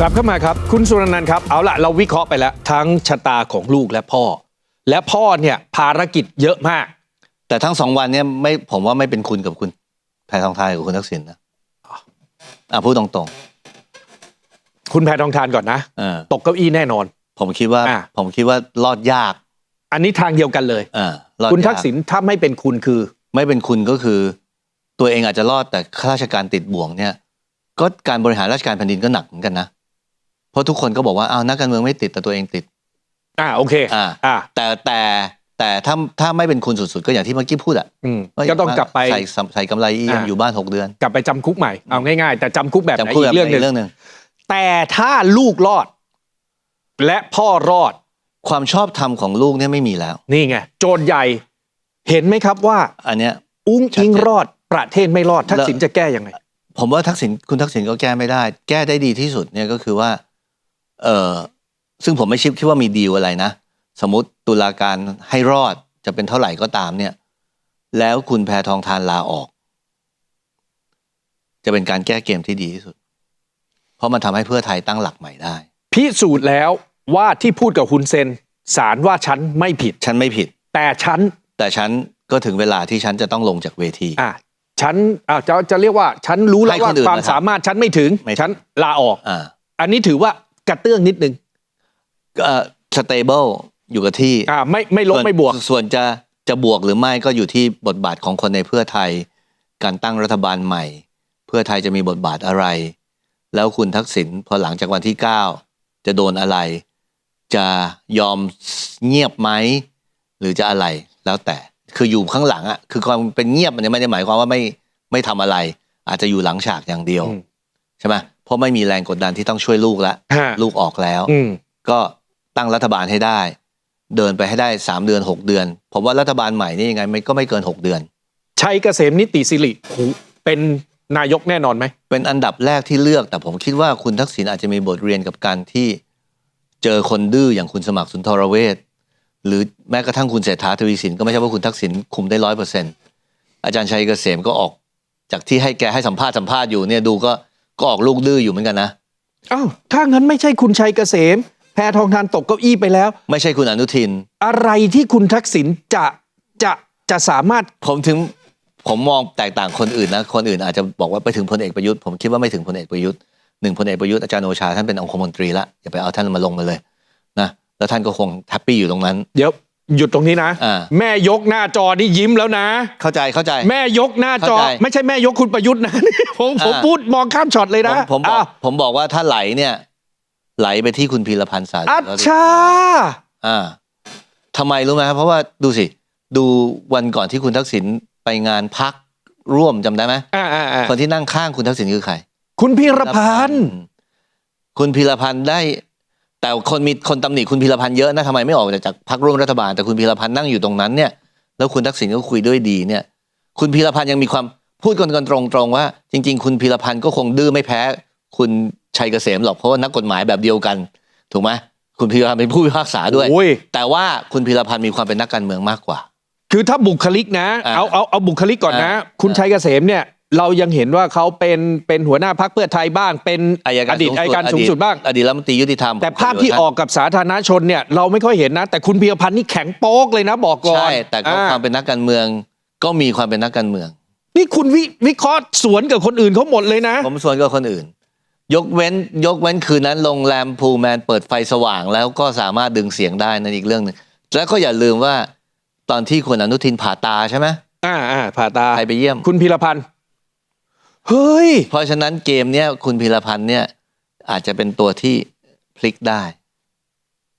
กลับเข้ามาครับ คุณสุรนันท์ครับ เอาละเราวิเคราะห์ไปแล้ว ทั้งชะตาของลูกและพ่อ และพ่อเนี่ยภารกิจเยอะมาก แต่ทั้งสองวันเนี่ยไม่ผมว่าไม่เป็นคุณกับคุณแพทองทานกับคุณทักษิณนะอะพูดตรงคุณแพทองทานก่อนนะๆเออตกเก้าอี้แน่นอน ผมคิดว่า อะ ผมคิดว่ารอดยากอันนี้ทางเดียวกันเลยเออรอดคุณยาทักษิณถ้าไม่เป็นคุณคือ ไม่เป็นคุณก็คือ ตัวเองอาจจะรอดแต่ข้าราชการติดบ่วงเนี่ย ก็การบริหารราชการแผ่นดินก็หนักเหมือนกันนะเพ ราะทุกคนก็บอกว่าอ้าวนักการเมืองไม่ติดแต่ตัวเองติด อ่าโอเค อ่า อ่า แต่แต่แต่ถ้าถ้าไม่เป็นคุณสุดๆ ก็อย่างที่เมื่อกี้พูดอะอืมก็ต้องกลับไปใส่ใส่กำไรอีเอ็มอ่าอยู่บ้านหกเดือน กลับไปจำคุกใหม่เอาง่ายๆ แต่จำคุกแบบไหนจำคุกอีแบบกเรื่องหนึ่งเรื่องหนึ่งแต่ถ้าลูกรอด และพ่อรอด ความชอบธรรมของลูกเนี่ยไม่มีแล้ว นี่ไงโจทย์ใหญ่เห็นไหมครับว่า อันเนี้ยอุ้งชัดอิงเจนรอดประเทศไม่รอดทักษิณจะแก้ยังไง ผมว่าทักษิณคุณทักษิณก็แก้ไม่ได้ แก้ได้ดีที่สุดเนี่ยก็คือว่า เออซึ่งผมไม่คิดคิดว่ามีดีลอะไรนะ สมมติตุลาการให้รอดจะเป็นเท่าไหร่ก็ตามเนี่ย แล้วคุณแพทองทานลาออก จะเป็นการแก้เกมที่ดีที่สุด เพราะมันทำให้เพื่อไทยตั้งหลักใหม่ได้ พิสูจน์แล้วว่าที่พูดกับคุณเซนสารว่าฉันไม่ผิด ฉันไม่ผิด แต่ฉันแต่ฉันก็ถึงเวลาที่ฉันจะต้องลงจากเวที อะฉันอะจะจะเรียกว่า ฉันรู้แล้วให้ว่าคนอื่นความนะครับสามารถฉันไม่ถึง ไม่ถึง ฉันลาออก อ่า อันนี้ถือว่า กระเตื้องนิดนึงก็สเตเบิลอยู่กับที่อ่าไม่ไม่ลบส่วนไม่บวก ส่วนจะจะบวกหรือไม่ก็อยู่ที่บทบาทของคนในเพื่อไทย การตั้งรัฐบาลใหม่ เพื่อไทยจะมีบทบาทอะไร แล้วคุณทักษิณพอหลังจากวันที่ 9 จะโดนอะไร จะยอมเงียบไหม หรือจะอะไรแล้วแต่คืออยู่ข้างหลังอะคือความเป็นเงียบมันไม่ได้หมายความว่าไม่ไม่ทำอะไร อาจจะอยู่หลังฉากอย่างเดียวอืมใช่ไหม เพราะไม่มีแรงกดดันที่ต้องช่วยลูกแล้วฮะลูกออกแล้วอืมก็ตั้งรัฐบาลให้ได้ เดินไปให้ได้สามเดือนหกเดือนผมว่ารัฐบาลใหม่นี่ยังไงมันก็ไม่เกินหกเดือน ชัยเกษมนิติสิริหูเป็นนายกแน่นอนไหม เป็นอันดับแรกที่เลือกแต่ผมคิดว่าคุณทักษิณอาจจะมีบทเรียนกับการที่เจอคนดื้ออย่างคุณสมัครสุนทรเวชหรือแม้กระทั่งคุณเศรษฐาทวีสินก็ไม่ใช่ว่าคุณทักษิณคุมได้ร้อยเปอร์เซ็นต์อาจารย์ชัยเกษมก็ออก จากที่ให้แกให้สัมภาษณ์สัมภาษณ์อยู่เนี่ยดูก็ ก็ออกลูกดื้ออยู่เหมือนกันนะอ้าวถ้างั้นไม่ใช่คุณชัยเกษม แพทองทานตกเก้าอี้ไปแล้ว ไม่ใช่คุณอนุทิน อะไรที่คุณทักษิณจะจะจะสามารถผมถึงผมมองแตกต่างคนอื่นนะคนอื่นอาจจะบอกว่าไปถึงพลเอกประยุทธ์ผมคิดว่าไม่ถึงพลเอกประยุทธ์หนึ่งพลเอกประยุทธ์อาจารย์โอชาท่านเป็นองคมนตรีละอย่าไปเอาท่านมาลงมาเลยนะแล้วท่านก็คงแฮปปี้อยู่ตรงนั้นเดี๋ยว หยุดตรงนี้นะอ่าแม่ยกหน้าจอนี่ยิ้มแล้วนะ เข้าใจเข้าใจ แม่ยกหน้าจอเข้าใจไม่ใช่แม่ยกคุณประยุทธ์นะผมผมอ่าพูดมองข้ามช็อตเลยผนะมผมบอกอ้าวผมบอกว่าถ้าไหลเนี่ย ไหลไปที่คุณพีรพันธ์สาอัจแล้วฉาอ่าทำไมรู้ไหมครับเพราะว่าดูสิ ดูวันก่อนที่คุณทักษิณไปงานพักร่วมจำได้ไหมอ่าอ่าอ่าคนที่นั่งข้างคุณทักษิณคือใคร คุณพีรพันธ์คุณพีรพันธ์ได้ แต่คนมีคนตำหนิคุณพีรพันธ์เยอะนะทำไมไม่ออกจากพรรคร่วมรัฐบาลแต่คุณพีรพันธ์นั่งอยู่ตรงนั้นเนี่ยแล้วคุณทักษิณก็คุยด้วยดีเนี่ย คุณพีรพันธ์ยังมีความพูดกันกันตรงๆว่า จริง ๆ คุณพีรพันธ์ก็คงดื้อไม่แพ้ คุณชัยเกษมหรอกเพราะว่านักกฎหมายแบบเดียวกัน ถูกไหมคุณพีรพันธ์เป็นผู้พิพากษาด้วยโอ้ยแต่ว่าคุณพีรพันธ์มีความเป็นนักการเมืองมากกว่า คือถ้าบุคลิกนะอ่าเอาเอาเอาบุคลิกก่อนนะอ่าคุณชัยเกษมเนี่ย เรายังเห็นว่าเขาเป็นเป็นหัวหน้าพักเพื่อไทยบ้าง เป็นอายการอดีตสูงสุดอายการสูงสุดบ้าง อดีตรัฐมนตรียุติธรรม แต่ภาพที่ออกกับสาธารณชนเนี่ยเราไม่ค่อยเห็นนะ แต่คุณพีรพันธ์นี่แข็งโป๊กเลยนะบอกก่อนใช่แต่ก็อ่ความเป็นนักการเมือง ก็มีความเป็นนักการเมือง นี่คุณวิวิเคราะห์สวนกับคนอื่นเขาหมดเลยนะ ผมส่วนกับคนอื่น ยกเว้นยกเว้นคืนนั้นโรงแรมพูแมนเปิดไฟสว่าง แล้วก็สามารถดึงเสียงได้นั่นอีกเรื่องหนึ่งแล้วก็อย่าลืมว่าตอนที่คุณอนุทินผ่าตาใช่ไหมอ่าอ่าผ่าตาใครไปเยี่ยม คุณพีรพันธ์ เฮ้ย เพราะฉะนั้นเกมเนี้ยคุณพีรพันธ์เนี่ยอาจจะเป็นตัวที่พลิกได้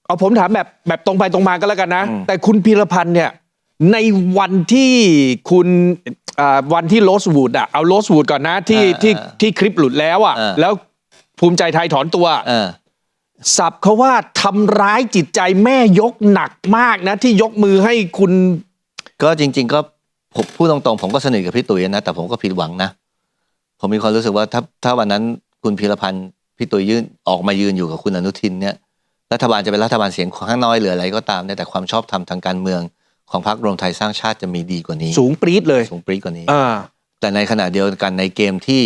เอาผมถามแบบแบบตรงไปตรงมาก็แล้วกันนะ อืม แต่คุณพีรพันธ์เนี่ยในวันที่คุณอ่าวันที่โรสวูดอะเอาโรสวูดก่อนนะที่ที่ที่คลิปหลุดแล้วอะแล้วภูมิใจไทยถอนตัว เออ สับเขาว่าทำร้ายจิตใจแม่ยกหนักมากนะ ที่ยกมือให้คุณ ก็จริง ๆ ก็ผมพูดตรงๆ ผมก็สนิทกับพี่ตุ๋ยนะ แต่ผมก็ผิดหวังนะ ผมมีความรู้สึกว่าถ้าถ้าวันนั้นคุณพีรพันธ์พี่ตุ๋ยยื่นออกมายืนอยู่กับคุณอนุทินเนี่ยรัฐบาลจะเป็นรัฐบาลเสียงข้างน้อยหรืออะไรก็ตามเนี่ยแต่ความชอบธรรมทางการเมืองของพรรครวมไทยสร้างชาติจะมีดีกว่านี้ สูงปรี๊ดเลยสูงปรี๊ดกว่านี้อ่าแต่ในขณะเดียวกันในเกมที่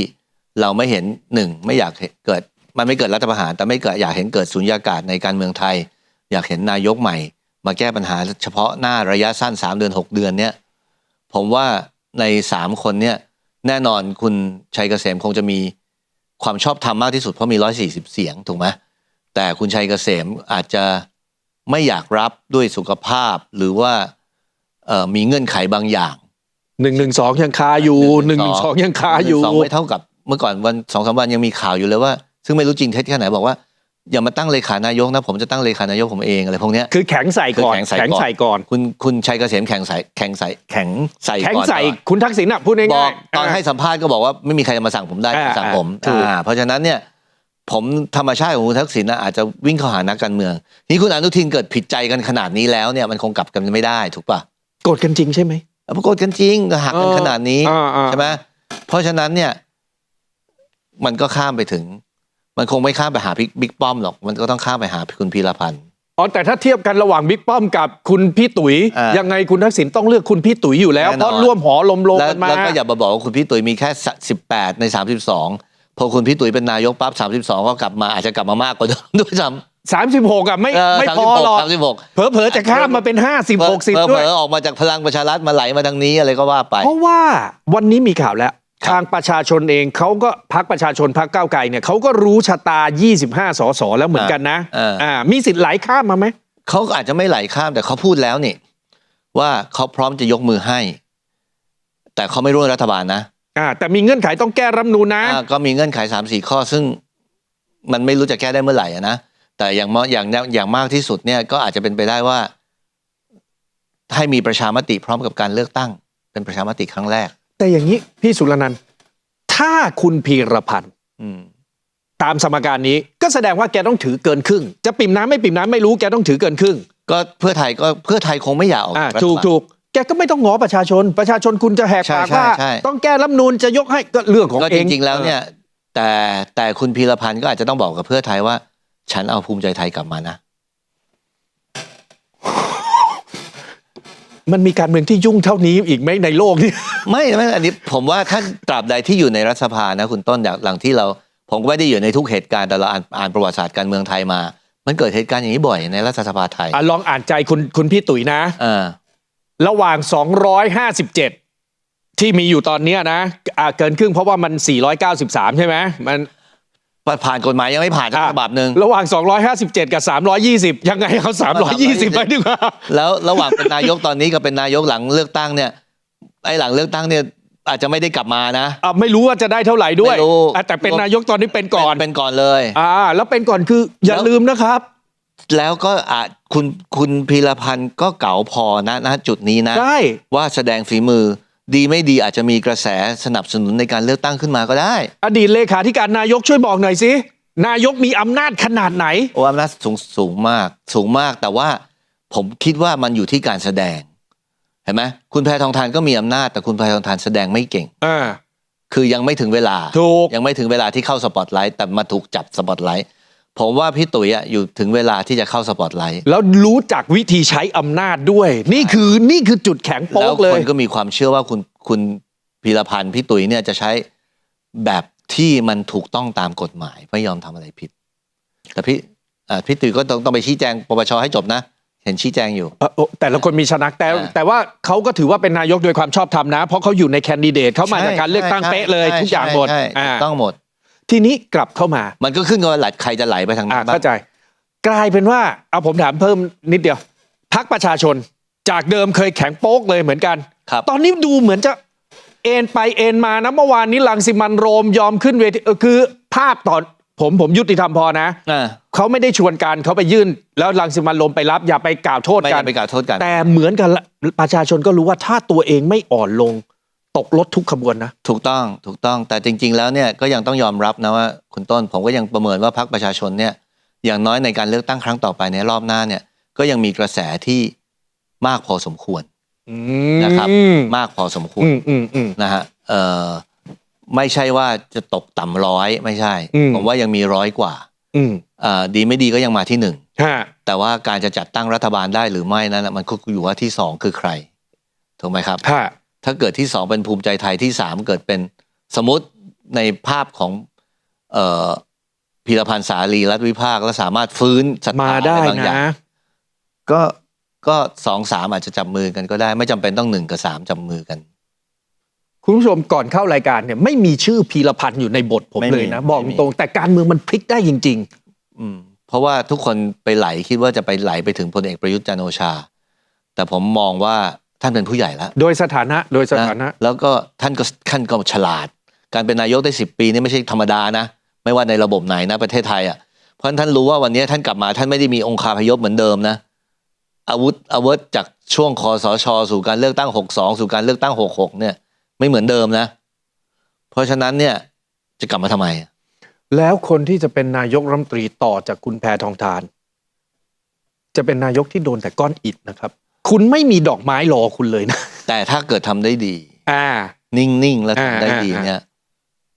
เราไม่เห็นหนึ่งไม่อยากเห็นเกิด มันไม่เกิดรัฐประหาร แต่ไม่เกิดอยากเห็นเกิดสุญญากาศในการเมืองไทย อยากเห็นนายกใหม่ มาแก้ปัญหาเฉพาะหน้าระยะสั้นสามเดือนหกเดือนเนี่ยผมว่าในสามคนเนี่ย แน่นอนคุณชัยเกษมคงจะมีความชอบธรรมมากที่สุดเพราะมีร้อยสี่สิบเสียงถูกไหมแต่คุณชัยเกษมอาจจะไม่อยากรับด้วยสุขภาพหรือว่าเอ่อมีเงื่อนไขบางอย่างหนึ่งหนึ่งสองยังคาอยู่หนึ่งหนึ่งสองยังคาอยู่สองไม่เท่ากับเมื่อก่อนวันสองสามวันยังมีข่าวอยู่เลยว่า ซึ่งไม่รู้จริงเท็จแค่ไหนบอกว่า อย่ามาตั้งเลขานายกนะ ผมจะตั้งเลขานายกผมเองอะไรพวกเนี้ยคือแข็งใส่ก่อนคือแข็งใส่ก่อนใส่ก่อน คุณคุณชัยเกษมแข่งใส่แข่งใส่แข่งใส่แข็งก่อนใส่คุณทักษิณอะพูดบอง่ากยๆตอนให้สัมภาษณ์ก็บอกว่าไม่มีใครจะมาสั่งผมได้อ่าสั่งผมถูกอ่าเพราะฉะนั้นเนี่ยผมธรรมชาติของคุณทักษิณนะอาจจะวิ่งเข้าหานักการเมือง นี่คุณอนุทินเกิดผิดใจกันขนาดนี้แล้วเนี่ยมันคงกลับกันไม่ได้ถูกปะโกรธกันจริงใช่ไหมปรากฏกันจริงหักกันเออขนาดนี้อ่าอ่าใช่ไหมเพราะฉะนั้นเนี่ย มันก็ข้ามไปถึง มันคงไม่ข้ามไปหาบิ๊กป้อมหรอก มันก็ต้องข้ามไปหาคุณพีรพันธ์อ๋อแต่ถ้าเทียบกันระหว่างบิ๊กป้อมกับคุณพี่ตุ๋ยอ่ายัยังไงคุณทักษิณต้องเลือกคุณพี่ตุ๋ยอยู่แล้วแน่นอนเพราะร่วมหอลมโลงแล้วกันมาแล้วก็อย่ามาบอกว่าคุณพี่ตุ๋ยมีแค่สิบแปดในสามสิบสองพอคุณพี่ตุ๋ยเป็นนายกปั๊บสามสิบสองก็กลับมาอาจจะกลับมามากกว่าเดิมด้วยซ้ำสามสิบหกอะไม่เออไม่สามพสิอบหกหรอกสามสิบหกเผลอๆจะข้ามมาเป็นห้าสิบหกสิบเผด้ลวยอๆออกมาจากพลังประชารัฐมาไหลมาทางนี้อะไรก็ว่าไป เพราะว่าวันนี้มีข่าวแล้วครับ ทางประชาชนเองเขาก็พักประชาชนพักก้าวไกลเนี่ยเขาก็รู้ชะตา 25 สสแล้วเหมือนกันนะเอออ่อ่ามีสิทธิ์ไหลข้ามมาไหมเขาก็อาจจะไม่ไหลข้ามแต่เขาพูดแล้วนี่ว่าเขาพร้อมจะยกมือให้ แต่เขาไม่ร่วมรัฐบาลนะอ่าแต่มีเงื่อนไขต้องแก้รัฐธรรมนูญนะอ่าก็มีเงื่อนไขสามสี่ข้อ ซึ่งมันไม่รู้จะแก้ได้เมื่อไหร่อะนะแต่อย่างมากอย่างอย่างมากที่สุดเนี่ยก็อาจจะเป็นไปได้ว่า ให้มีประชามติพร้อมกับการเลือกตั้ง เป็นประชามติครั้งแรก แต่อย่างนี้พี่สุรนันท์ถ้าคุณพีรพันธ์อืมตามสมการนี้ก็แสดงว่าแกต้องถือเกินครึ่ง จะปิ่มน้ำไม่ปิ่มน้ำไม่รู้แกต้องถือเกินครึ่ง ก็เพื่อไทยก็เพื่อไทยคงไม่อยากออกอ่าจากรัฐถูกบาล ถูกแกก็ไม่ต้องง้อประชาชน ประชาชนคุณจะแหกใช่ปากใช่ว่าใช่ ต้องแก้รัฐธรรมนูญจะยกให้ก็เรื่องของก็เอจงริงๆแล้วเนี่ย แต่แต่คุณพีรพันธ์ก็อาจจะต้องบอกกับเพื่อไทยว่า ฉันเอาภูมิใจไทยกลับมานะ มันมีการเมืองที่ยุ่งเท่านี้อีกไหมในโลกนี้ไม่ไม่อันนี้ผมว่าท่านตราบใดที่อยู่ในรัฐสภานะคุณต้นอย่างหลังที่เรา ผมก็ไม่ได้อยู่ในทุกเหตุการณ์แต่เราอ่านอ่านประวัติศาสตร์การเมืองไทยมา มันเกิดเหตุการณ์อย่างนี้บ่อยในรัฐสภาไทยอะลองอ่านใจคุณคุณพี่ตุ๋ยนะ อ่าระหว่าง 257 ที่มีอยู่ตอนเนี้ยนะอะเกินครึ่งเพราะว่ามัน 493 ใช่ไหมมัน ผ่านกฎหมายยังไม่ผ่านสักอะฉบับหนึ่งระหว่าง 257 กับ 320 ยังไงเอา320 ไปดีกว่าแล้วระหว่างเป็นนายกตอนนี้กับเป็นนายกหลังเลือกตั้งเนี่ยไอ้หลังเลือกตั้งเนี่ยอาจจะไม่ได้กลับมานะอะไม่รู้ว่าจะได้เท่าไหร่ด้วยไม่รู้อะแต่เป็นนายกตอนนี้เป็นก่อนเป็นก่อนเลยอ่าแล้วเป็นก่อนคืออย่าแล้วลืมนะครับ แล้วก็อาจคุณคุณพีรพันธ์ก็เก๋าพอนะนะจุดนี้นะได้ว่าแสดงฝีมือ ดีไม่ดีอาจจะมีกระแสสนับสนุนในการเลือกตั้งขึ้นมาก็ได้ อดีตเลขาธิการนายกช่วยบอกหน่อยสินายกมีอำนาจขนาดไหน โอ้อำนาจสูงสูงมาก สูงมากแต่ว่าผมคิดว่ามันอยู่ที่การแสดง เห็นไหมคุณแพทองทานก็มีอำนาจ แต่คุณแพทองทานแสดงไม่เก่งอ่าคือยังไม่ถึงเวลาถูกยังไม่ถึงเวลาที่เข้าสปอตไลท์แต่มาถูกจับสปอตไลท์ ผมว่าพี่ตุ๋ยอะอยู่ถึงเวลาที่จะเข้าสปอตไลท์แล้วรู้จักวิธีใช้อำนาจด้วย นี่คือนี่คือจุดแข็งโป๊แล้วกเลคย นก็มีความเชื่อว่าคุณคุณพีรพันธ์พี่ตุ๋ยเนี่ยจะใช้แบบที่มันถูกต้องตามกฎหมาย ไม่ยอมทำอะไรผิด แต่พี่อ่าพี่ตุ๋ยก็ต้องต้องไปชี้แจงปปชให้จบนะ เห็นชี้แจงอยู่ เอ่อโอ้แต่ละคนมีชนักแต่อ่าแต่ว่าเขาก็ถือว่าเป็นนายกโดยความชอบธรรมนะ เพราะเขาอยู่ในแคนดิเดตเขามาจากการเลือกตั้งใช่เป๊ะเลยใช่ทุกอย่างหมดใช่อ่าถูกต้องหมด ทีนี้กลับเข้ามา มันก็ขึ้นกับว่าหลัดใครจะไหลไปทางอ่านั้นบ้างเข้าใจ กลายเป็นว่าเอาผมถามเพิ่มนิดเดียวพักประชาชนจากเดิมเคยแข็งโป๊กเลยเหมือนกัน ครับตอนนี้ดูเหมือนจะเอ็นไปเอ็นมานะเมื่อวานนี้ลังสิมันต์โรมยอมขึ้นเวทีเออคือภาพตอนผมผมยุติธรรมพอนะ อ่าเขาไม่ได้ชวนกันเขาไปยื่น แล้วลังสิมันต์โรมไปรับอย่าไปกล่าวโทษไม่กัได้น ไปกล่าวโทษกัน แต่เหมือนกันละประชาชนก็รู้ว่าถ้าตัวเองไม่อ่อนลง ตกรถทุกขบวนนะ ถูกต้องถูกต้องแต่จริง ๆ แล้วเนี่ยก็ยังต้องยอมรับนะว่าคุณต้นผมก็ยังประเมินว่าพรรคประชาชนเนี่ยอย่างน้อยในการเลือกตั้งครั้งต่อไปในรอบหน้าเนี่ยก็ยังมีกระแสที่มากพอสมควรนะครับ มากพอสมควรอืมอืมอืมนะฮะเอ่อไม่ใช่ว่าจะตกต่ำร้อยไม่ใช่อืมผมว่ายังมีร้อยกว่าอืมเอ่อดีไม่ดีก็ยังมาที่หนึ่งฮะแต่ว่าการจะจัดตั้งรัฐบาลได้หรือไม่นั้นนะมันก็อยู่ว่าที่สองคือใครถูกไหมครับฮะ ถ้าเกิดที่สองเป็นภูมิใจไทยที่สามเกิดเป็นสมมติในภาพของเอ่อพีพีรพันธ์สาลีรัฐวิภาคและสามารถฟื้นศรัทธามาได้อะรบางอย่านะงก็ก็สองสามอาจจะจับมือกันก็ได้ ไม่จำเป็นต้องหนึ่งกับสามจับมือกัน คุณผู้ชมก่อนเข้ารายการเนี่ยไม่มีชื่อพีรพันธ์อยู่ในบทผมไม่มีเลยนะ บอกไม่มีตรงแต่การเมืองมันพลิกได้จริงอืม เพราะว่าทุกคนไปไหลคิดว่าจะไปไหลไปถึงพลเอกประยุทธ์จันทร์โอชา แต่ผมมองว่า ท่านเป็นผู้ใหญ่แล้วๆโดยสถานะโดยสถานะ แล้วก็ท่านก็ท่านก็ฉลาด การเป็นนายกได้สิบปีนี่ไม่ใช่ธรรมดานะ ไม่ว่าในระบบไหนนะประเทศไทยอะเพราะฉะนั้นท่านรู้ว่าวันนี้ท่านกลับมาท่านไม่ได้มีองคาพยพเหมือนเดิมนะอาวุธอาวุธจากช่วงคอสช สู่การเลือกตั้งหกสองสู่การเลือกตั้งหกหกเนี่ย ไม่เหมือนเดิมนะ เพราะฉะนั้นเนี่ยจะกลับมาทำไม แล้วคนที่จะเป็นนายกรัฐมนตรีต่อจากคุณแพทองทาน จะเป็นนายกที่โดนแต่ก้อนอิฐนะครับ คุณไม่มีดอกไม้รอคุณเลยนะ แต่ถ้าเกิดทำได้ดี อ่า นิ่งๆ แล้วทำได้อ่าดีอ่าเนี่ย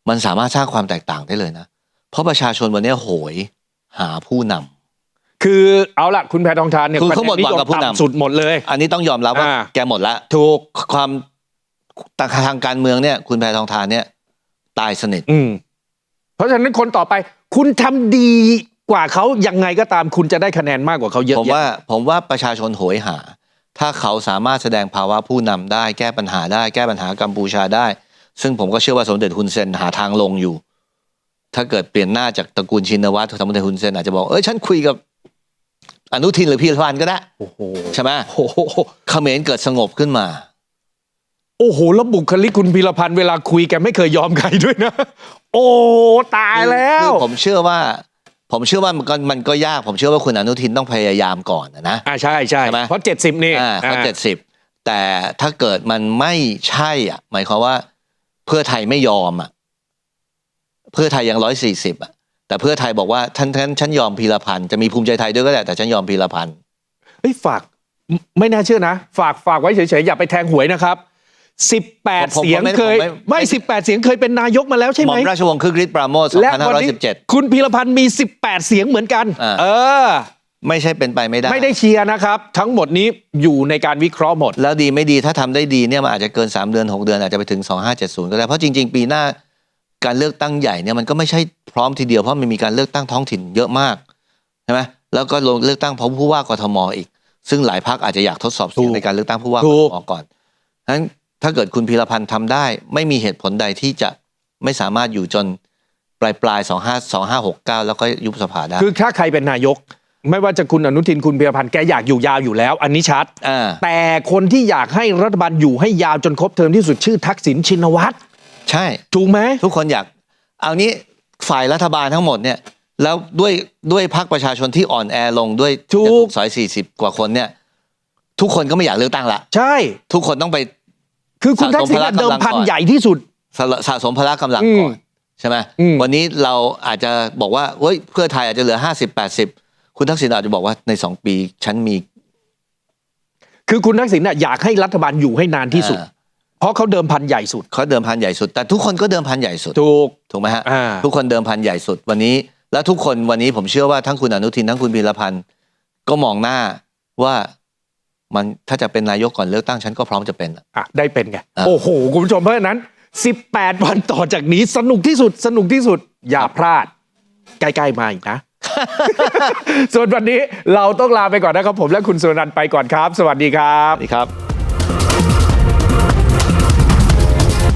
มันสามารถสร้างความแตกต่างได้เลยนะ เพราะประชาชนวันนี้โหยหาผู้นำ คือเอาละคุณแพทองทานเนี่ยคือเขาหมดหวังกับผู้นำต่ำสุดหมดเลย อันนี้ต้องยอมรับว่าอ่า แกหมดละ ถูก ความทางการเมืองเนี่ย คุณแพทองทานเนี่ย ตายสนิท อืม เพราะฉะนั้นคนต่อไป คุณทำดีกว่าเขายังไงก็ตามคุณจะได้คะแนนมากกว่าเขาเยอะผมแยะว่าผมว่าประชาชนโหยหา ถ้าเขาสามารถแสดงภาวะผู้นำได้แก้ปัญหาได้แก้ปัญหากัมพูชาได้ ซึ่งผมก็เชื่อว่าสมเด็จฮุนเซนหาทางลงอยู่ ถ้าเกิดเปลี่ยนหน้าจากตระกูลชินวัตรสมเด็จฮุนเซนอาจจะบอกเอ้ยฉันคุยกับอนุทินหรือพีรพันธ์ก็ได้โอ้โหใช่ไหมโอ้โหเขมรเกิดสงบขึ้นมา โอ้โหแล้วบุคลิกคุณพีรพันธ์เวลาคุยแกไม่เคยยอมใครด้วยนะ โอ้ตายแล้วคือผมเชื่อว่า ผมเชื่อว่ามันก็มันก็ยากผมเชื่อว่าคุณอนุทินต้องพยายามก่อนนะอ่าใช่ใช่ใช่ไหมเพราะเจ็ดสิบนี่อ่าเขาอ่าเจ็ดสิบแต่ถ้าเกิดมันไม่ใช่อะ หมายความว่า เพื่อไทยไม่ยอมอะ เพื่อไทยยังร้อยสี่สิบอะ แต่เพื่อไทยบอกว่าท่านท่านฉันยอมพีรพันธ์จะมีภูมิใจไทยด้วยก็ได้แต่ฉันยอมพีรพันธ์เฮ้ยฝากไม่ไม่น่าเชื่อนะ ฝากฝากไว้เฉยๆอย่าไปแทงหวยนะครับ สิบแปดผมผมเสียงไม่เคย ผมไม่ ไม่สิบแปดเสียงเคยเป็นนายกมาแล้วใช่หไหม่มอมราชวงศ์คึกฤทธิ์ปราโมทและวันนี้2517 คุณพีรพันธ์มี 18 เสียงเหมือนกัน อ่า เออ ไม่ใช่เป็นไปไม่ได้ ไม่ได้เชียร์นะครับ ทั้งหมดนี้อยู่ในการวิเคราะห์หมด แล้วดีไม่ดีถ้าทำได้ดีเนี่ยมันอาจจะเกิน 3 เดือน 6 เดือนอาจจะไปถึง 2570 ก็ได้ เพราะจริง ๆ ปีหน้าการเลือกตั้งใหญ่เนี่ยมันก็ไม่ใช่พร้อมทีเดียว เพราะมันมีการเลือกตั้งท้องถิ่นเยอะมากใช่ไหมแล้วก็ลงเลือกตั้งพร้อมผู้ว่ากทมอีก ซึ่งหลายพักอาจจะอยากทดสอบเสียงถูกในการเลือกตั้งผู้ว่าถูกกทมก่อนฉะนั้น ถ้าเกิดคุณพีรพันธ์ทำได้ ไม่มีเหตุผลใดที่จะไม่สามารถอยู่จนปลายปลายๆ25 2569แล้วก็ยุบสภาได้ คือถ้าใครเป็นนายก ไม่ว่าจะคุณอนุทินคุณพีรพันธ์แกอยากอยู่ยาวอยู่แล้ว อันนี้ชัด อ่า แต่คนที่อยากให้รัฐบาลอยู่ให้ยาวจนครบเทอมที่สุดชื่อทักษิณชินวัตรใช่ ถูกไหม ทุกคนอยาก เอานี้ฝ่ายรัฐบาลทั้งหมดเนี่ย แล้วด้วยด้วยพรรคประชาชนที่อ่อนแอลงด้วยถูก จะถูกสอยสี่สิบกว่าคนเนี่ย ทุกคนก็ไม่อยากเลือกตั้งละ ใช่ ทุกคนต้องไป คือคุณทักษิณสะสมพละเดิมพันกำลังก่อนใหญ่ที่สุดสะสะสมพละกำลังอืมก่อนใช่ไหมอืมวันนี้เราอาจจะบอกว่าเฮ้ยเพื่อไทยอาจจะเหลือห้าสิบแปดสิบคุณทักษิณอาจจะบอกว่าในสองปีฉันมี คือคุณทักษิณน่ะอยากให้รัฐบาลอยู่ให้นานที่สุดอ่าเพราะเขาเดิมพันใหญ่สุดเขาเดิมพันใหญ่สุด แต่ทุกคนก็เดิมพันใหญ่สุดถูกถูกไหมฮะอ่าทุกคนเดิมพันใหญ่สุด วันนี้แล้วทุกคนวันนี้ผมเชื่อว่าทั้งคุณอนุทินทั้งคุณพีรพันธ์ก็มองหน้าว่า มันถ้าจะเป็นนายกก่อนเลือกตั้งฉันก็พร้อมจะเป็นอะอะได้เป็นไงอะโอ้โห คุณผู้ชมเพราะฉะนั้น 18 วันต่อจากนี้สนุกที่สุดสนุกที่สุด อย่าพลาด ใกล้ๆมาอีกนะ ส่วนวันนี้เราต้องลาไปก่อนนะครับผมและคุณสุนันท์ไปก่อนครับ สวัสดีครับสวัสดีครับ